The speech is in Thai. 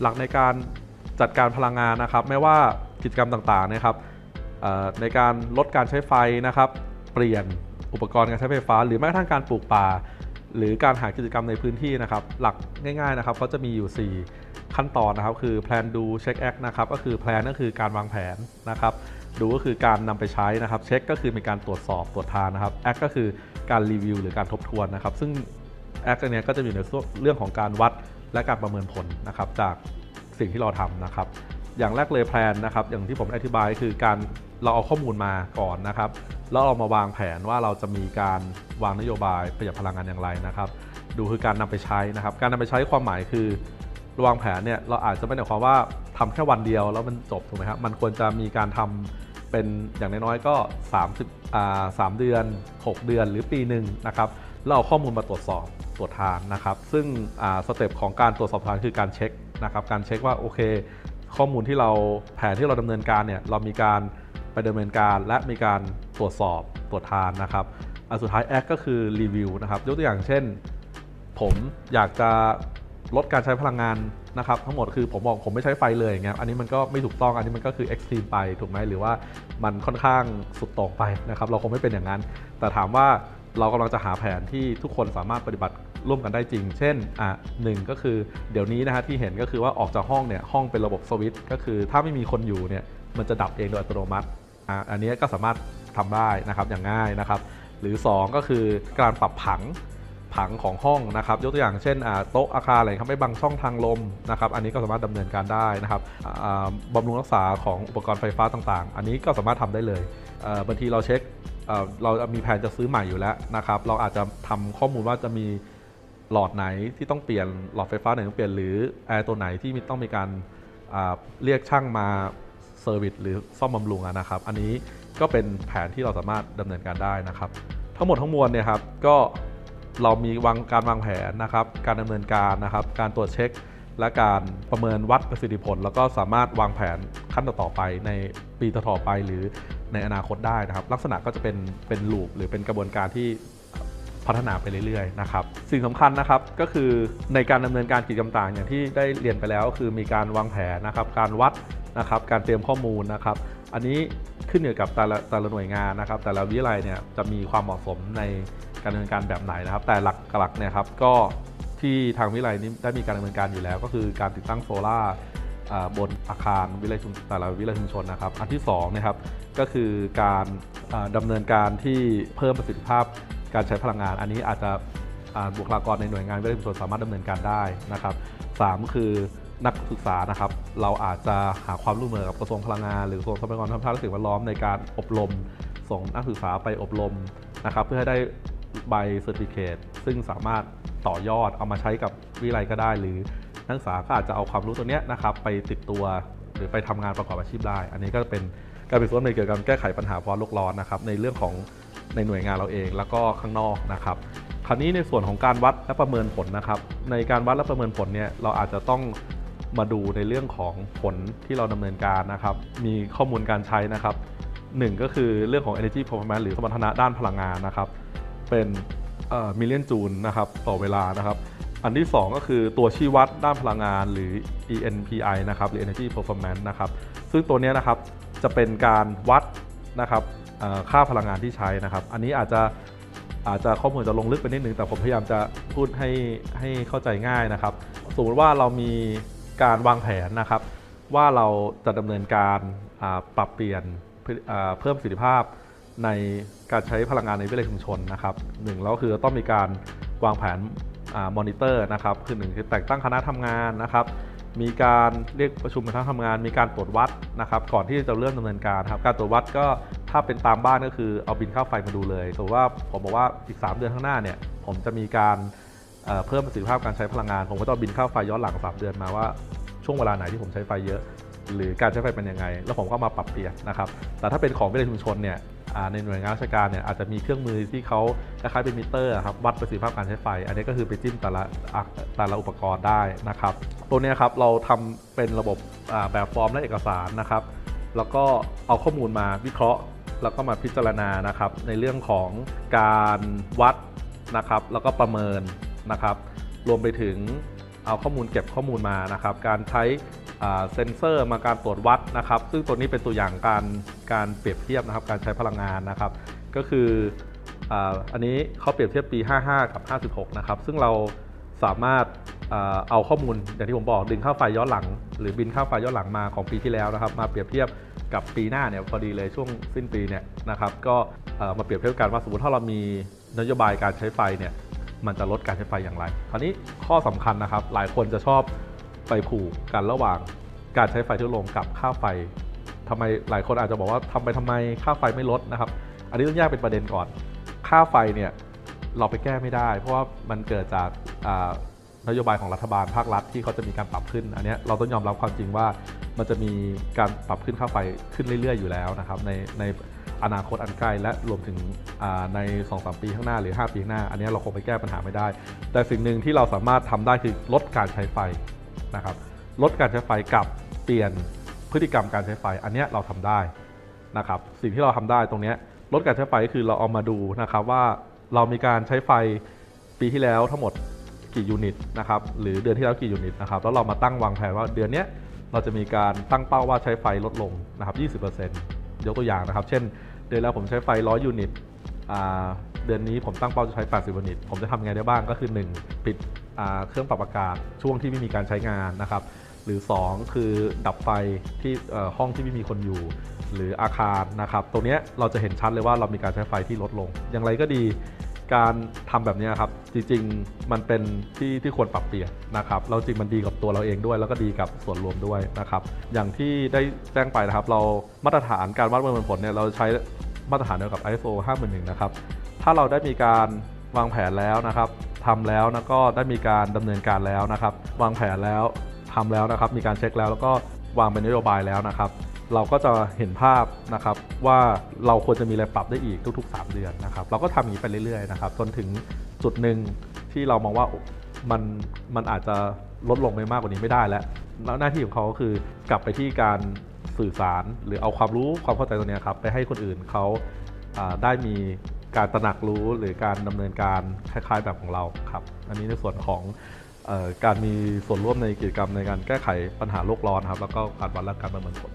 หลักในการจัดการพลังงานนะครับ ไม่ว่ากิจกรรมต่างๆนะครับในการลดการใช้ไฟนะครับ เปลี่ยนอุปกรณ์การใช้ไฟฟ้า หรือแม้กระทั่งการปลูกป่า หรือการหากิจกรรมในพื้นที่นะครับ หลักง่ายๆนะครับก็จะมีอยู่ 4 ขั้นตอนนะครับ คือ plan do check act นะครับก็คือ plan ก็คือการวางแผนนะครับดูก็คือการนำไปใช้นะครับเช็คก็คือมีการตรวจสอบตรวจทานนะครับ act ก็คือการรีวิวหรือการทบทวนนะครับ ซึ่ง act อันเนี้ยก็จะอยู่ในเรื่องของการวัด และการประเมินผลนะครับจากสิ่งที่เราทำนะครับ อย่างแรกเลยแพลนนะครับ อย่างที่ผมอธิบายคือการเราเอาข้อมูลมาก่อนนะครับ แล้วเรามาวางแผนว่าเราจะมีการวางนโยบายประหยัดพลังงานอย่างไรนะครับ ดูคือการนำไปใช้นะครับ การนำไปใช้ความหมายคือวางแผนเนี่ยเราอาจจะไม่ได้หมายความว่าทำแค่วันเดียวแล้วมันจบถูกไหมครับมันควรจะมีการทำเป็นอย่างน้อยๆก็ 30อ่า3เดือน 6 เดือนหรือปีหนึ่งนะครับแล้วเอาข้อมูลมาตรวจสอบ ตรวจทานนะครับ ซึ่งสเต็ปของการตรวจสอบทานคือการเช็คนะครับ การเช็คว่าโอเค ข้อมูลที่เราแผนที่เราดำเนินการเนี่ยเรามีการไปดำเนินการและมีการตรวจสอบตรวจทานนะครับอันสุดท้ายแอคก็คือรีวิวนะครับยกตัวอย่างเช่น ผมอยากจะลดการใช้พลังงานนะครับทั้งหมดคือผมบอกผมไม่ใช้ไฟเลยอย่างเงี้ยอันนี้มันก็ไม่ถูกต้องอันนี้มันก็คือเอ็กซ์ตรีมไปถูกไหมหรือว่ามันค่อนข้างสุดโต่งไปนะครับเราคงไม่เป็นอย่างนั้น แต่ถามว่า เรากำลังจะหาแผนที่ทุกคนสามารถปฏิบัติร่วมกันได้จริง เช่นอะหนึ่งก็คือเดี๋ยวนี้นะฮะที่เห็นก็คือว่าออกจากห้องเนี่ยห้องเป็นระบบสวิตช์ก็คือถ้าไม่มีคนอยู่เนี่ยมันจะดับเองโดยอัตโนมัติอะอันนี้ก็สามารถทำได้นะครับอย่างง่ายนะครับ หรือ 2 ก็คือการปรับผังผังของห้องนะครับยกตัวอย่างเช่นอ่าโต๊ะอาคารอะไรครับไม่บังช่องทางลมนะครับอันนี้ก็สามารถดำเนินการได้นะครับอ่าบำรุงรักษาของอุปกรณ์ไฟฟ้าต่างๆ อันนี้ก็สามารถทำได้เลยเอ่อบางทีเราเช็ค เรามีแผนจะซื้อใหม่อยู่แล้วนะครับ เราอาจจะทำข้อมูลว่าจะมีหลอดไหนที่ต้องเปลี่ยนหลอดไฟฟ้าไหนต้องเปลี่ยนหรือแอร์ตัวไหนที่มีต้องมีการเรียกช่างมาเซอร์วิสหรือซ่อมบำรุงนะครับ อันนี้ก็เป็นแผนที่เราสามารถดำเนินการได้นะครับ ทั้งหมดทั้งมวลเนี่ยครับก็เรามีวางการวางแผนนะครับ การดำเนินการนะครับ การตรวจเช็ค และการประเมินวัดประสิทธิผล แล้วก็สามารถวางแผนขั้นต่อไปใน ปีต่อๆไปหรือในอนาคตได้นะครับ ลักษณะก็จะเป็นเป็นลูปหรือเป็นกระบวนการที่พัฒนาไปเรื่อยๆนะครับสิ่งสำคัญนะครับก็คือในการดำเนินการกิจกรรมต่างอย่างที่ได้เรียนไปแล้ว คือมีการวางแผนนะครับ การวัดนะครับ การเตรียมข้อมูลนะครับ อันนี้ขึ้นอยู่กับแต่ละแต่ละหน่วยงานนะครับ แต่ละวิทยาลัยเนี่ยจะมีความเหมาะสมในการดำเนินการแบบไหนนะครับ แต่หลักหลักเนี่ยครับก็ที่ทางวิทยาลัยนี้ได้มีการดำเนินการอยู่แล้ว ก็คือการติดตั้งโซลาร์อ่า บนอาคารวิทยาลัยชุมแต่ละวิทยาลัยชุมชนนะครับ อันที่2นะครับก็คือการอ่าดำเนินการที่เพิ่มประสิทธิภาพการใช้พลังงาน อันนี้อาจจะบุคลากรในหน่วยงานวิทยาลัยชุมชนสามารถดำเนินการได้นะครับสามคือนักศึกษานะครับ เราอาจจะหาความร่วมมือกับกระทรวงพลังงาน หรือกระทรวงทรัพยากรธรรมชาติและสิ่งแวดล้อมในการอบรม ส่งนักศึกษาไปอบรมนะครับ เพื่อให้ได้ใบเซอร์ติฟิเคตซึ่งสามารถต่อยอดเอามาใช้กับวิทยาลัยก็ได้หรือ นักศึกษาก็อาจจะเอาความรู้ตัวเนี้ยนะครับไปติดตัวหรือไปทำงานประกอบอาชีพได้ อันนี้ก็เป็นการเป็นส่วนในเกี่ยวกับการแก้ไขปัญหาภาวะโลกร้อนนะครับในเรื่องของในหน่วยงานเราเองแล้วก็ข้างนอกนะครับคราวนี้ในส่วนของการวัดและประเมินผลนะครับ ในการวัดและประเมินผลเนี่ยเราอาจจะต้องมาดูในเรื่องของผลที่เราดำเนินการนะครับ มีข้อมูลการใช้นะครับหนึ่งก็คือเรื่องของ energy performance หรือสมรรถนะด้านพลังงานนะครับ เป็นมิลเลียนจูลนะครับต่อเวลานะครับ อันที่ 2 ก็คือตัวชี้วัดด้านพลังงานหรือ ENPI นะครับหรือ energy performance นะครับซึ่งตัวนี้นะครับจะเป็นการวัดนะครับค่าพลังงานที่ใช้นะครับ อันนี้อาจจะอาจจะข้อมูลจะลงลึกไปนิดนึงแต่ผมพยายามจะพูดให้ให้เข้าใจง่ายนะครับ สมมติว่าเรามีการวางแผนนะครับ ว่าเราจะดำเนินการปรับเปลี่ยนเพิ่มประสิทธิภาพในการใช้พลังงานในวิทยชุมชนนะครับหนึ่งแล้วคือต้องมีการวางแผน มอนิเตอร์นะครับคือหนึ่งคือแต่งตั้งคณะทำงานนะครับมีการเรียกประชุมคณะทำงาน มีการตรวจวัดนะครับก่อนที่จะเริ่มดำเนินการครับการตรวจวัดก็ถ้าเป็นตามบ้านก็คือเอาบินค่าไฟมาดูเลยสมมติว่าผมบอกว่าอีก 3 เดือนข้างหน้าเนี่ยผมจะมีการเเพิ่มประสิทธิภาพการใช้พลังงาน ผมก็จะเอาบินค่าไฟย้อนหลัง 3 เดือนมาว่าช่วงเวลาไหนที่ผมใช้ไฟเยอะ หรือการใช้ไฟเป็นยังไง แล้วผมก็มาปรับเปลี่ยนนะครับ แต่ถ้าเป็นของวิทยาชุมชนเนี่ยในหน่วยงานราชการเนี่ยอาจจะมีเครื่องมือที่เขาคล้ายๆเป็นมิเตอร์ครับวัดประสิทธิภาพการใช้ไฟ อันนี้ก็คือไปจิ้มแต่ละแต่ละอุปกรณ์ได้นะครับ ตัวนี้ครับเราทำเป็นระบบแบบฟอร์มและเอกสารนะครับ แล้วก็เอาข้อมูลมาวิเคราะห์ แล้วก็มาพิจารณานะครับ ในเรื่องของการวัดนะครับ แล้วก็ประเมินนะครับ รวมไปถึง เอาข้อมูลเก็บข้อมูลมานะครับ การใช้เซ็นเซอร์มาการตรวจวัดนะครับ ซึ่งตัวนี้เป็นตัวอย่างการการเปรียบเทียบนะครับ การใช้พลังงานนะครับ ก็คืออ,อันนี้เขาเปรียบเทียบปี 55 กับ 56 นะครับ ซึ่งเราสามารถเอาข้อมูลอย่างที่ผมบอกดึงค่าไฟย้อนหลัง หรือบินค่าไฟย้อนหลังมาของปีที่แล้วนะครับ มาเปรียบเทียบกับปีหน้าเนี่ยพอดีเลยช่วงสิ้นปีเนี่ยนะครับ ก็มาเปรียบเทียบกันว่าสมมติถ้าเรามีนโยบายการใช้ไฟเนี่ย มันจะลดการใช้ไฟอย่างไร คราวนี้ข้อสำคัญนะครับ หลายคนจะชอบไปผูกกันระหว่างการใช้ไฟที่ลงกับค่าไฟทำไมหลายคนอาจจะบอกว่าทำไปทำไมค่าไฟไม่ลดนะครับ อันนี้ต้องแยกเป็นประเด็นก่อน ค่าไฟเนี่ยเราไปแก้ไม่ได้ เพราะว่ามันเกิดจากนโยบายของรัฐบาลภาครัฐที่เขาจะมีการปรับขึ้น อันนี้เราต้องยอมรับความจริงว่ามันจะมีการปรับขึ้นค่าไฟขึ้นเรื่อย ๆ อยู่แล้วนะครับในใน อนาคตอันใกล้และรวมถึงใน 2-3 ปีข้างหน้าหรือ 5 ปีข้างหน้า อันนี้เราคงไปแก้ปัญหาไม่ได้ แต่สิ่งหนึ่งที่เราสามารถทำได้คือลดการใช้ไฟนะครับลดการใช้ไฟกับเปลี่ยนพฤติกรรมการใช้ไฟ อันนี้เราทำได้นะครับสิ่งที่เราทำได้ตรงนี้ลดการใช้ไฟก็คือเราเอามาดูนะครับว่าเรามีการใช้ไฟปีที่แล้วทั้งหมดกี่ยูนิตนะครับหรือเดือนที่แล้วกี่ยูนิตนะครับแล้วเรามาตั้งวางแผนว่าเดือนนี้เราจะมีการตั้งเป้าว่าใช้ไฟลดลงนะครับ 20% ยกตัวอย่างนะครับ เช่น เดือนแล้วผมใช้ไฟ 100 ยูนิตเดือนนี้ผมตั้งเป้าจะใช้ 80 ยูนิต ผมจะทำไงได้บ้างก็คือ 1 ปิดเครื่องปรับอากาศช่วงที่ไม่มีการใช้งานนะครับ หรือ 2 คือดับไฟที่ห้องที่ไม่มีคนอยู่ หรืออาคารนะครับ ตรงนี้เราจะเห็นชัดเลยว่าเรามีการใช้ไฟที่ลดลง อย่างไรก็ดี การทำแบบนี้ครับ จริง ๆ มันเป็นที่ที่ควรปรับเปลี่ยนนะครับเราจริงมันดีกับตัวเราเองด้วย แล้วก็ดีกับส่วนรวมด้วยนะครับ อย่างที่ได้แจ้งไปนะครับ เรามาตรฐานการวัดประเมินผลเนี่ยเราใช้มาตรฐานเดียวกับ ISO 51001นะครับ ถ้าเราได้มีการวางแผนแล้วนะครับทำแล้วแล้วก็ได้มีการดำเนินการแล้วนะครับ วางแผนแล้วทำแล้วนะครับ มีการเช็คแล้วแล้วก็วางเป็นนโยบายแล้วนะครับ เราก็จะเห็นภาพนะครับว่าเราควรจะมีอะไรปรับได้อีกทุก ๆ 3 เดือนนะครับ เราก็ทำอย่างนี้ไปเรื่อยๆนะครับจนถึงจุดหนึ่งที่เรามองว่ามันมันอาจจะลดลงไปมากกว่านี้ไม่ได้แล้วแล้วหน้าที่ของเขาก็คือกลับไปที่การสื่อสารหรือเอาความรู้ความเข้าใจตรงเนี้ยครับไปให้คนอื่นเขาาได้มีการตระหนักรู้หรือการดำเนินการคล้ายๆแบบของเราครับ อันนี้ในส่วนของออการมีส่วนร่วมในกิจกรรมในการแก้ไขปัญหาโลกร้อนครับแล้วก็การวัดและการประเมินผล